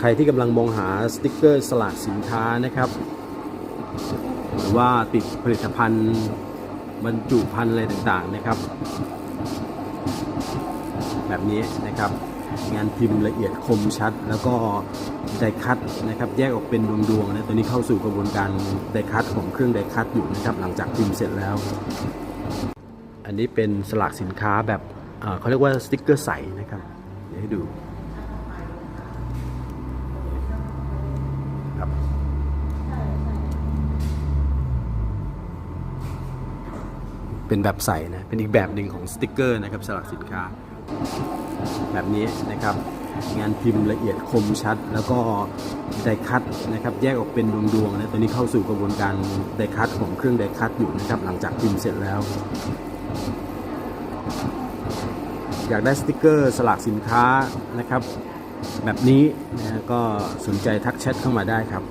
ใครที่กำลังมองหาสติกเกอร์สลากสินค้านะครับหรือว่าติดผลิตภัณฑ์บรรจุภัณฑ์อะไรต่างๆนะครับ แบบนี้นะครับ งานพิมพ์ละเอียดคมชัด แล้วก็ไดคัตนะครับแยกออกเป็นดวงๆนะตอนนี้เข้าสู่กระบวนการไดคัตของเครื่องไดคัตอยู่นะครับ หลังจากพิมพ์เสร็จแล้ว อันนี้เป็นสลากสินค้าแบบเอ่อเขาเรียกว่าสติกเกอร์ใสนะครับ เดี๋ยวให้ดูครับ เป็นแบบใสนะ เป็นอีกแบบหนึ่งของสติกเกอร์นะครับสลากสินค้า แบบนี้นะครับ งานพิมพ์ละเอียดคมชัด แล้วก็ไดคัตนะครับ แยกออกเป็นดวงๆนะตอนนี้เข้าสู่กระบวนการไดคัตของเครื่องไดคัตอยู่นะครับ หลังจากพิมพ์เสร็จแล้ว อยากได้สติกเกอร์สลากสินค้านะครับ แบบนี้นะก็สนใจทักแชทเข้ามาได้ครับ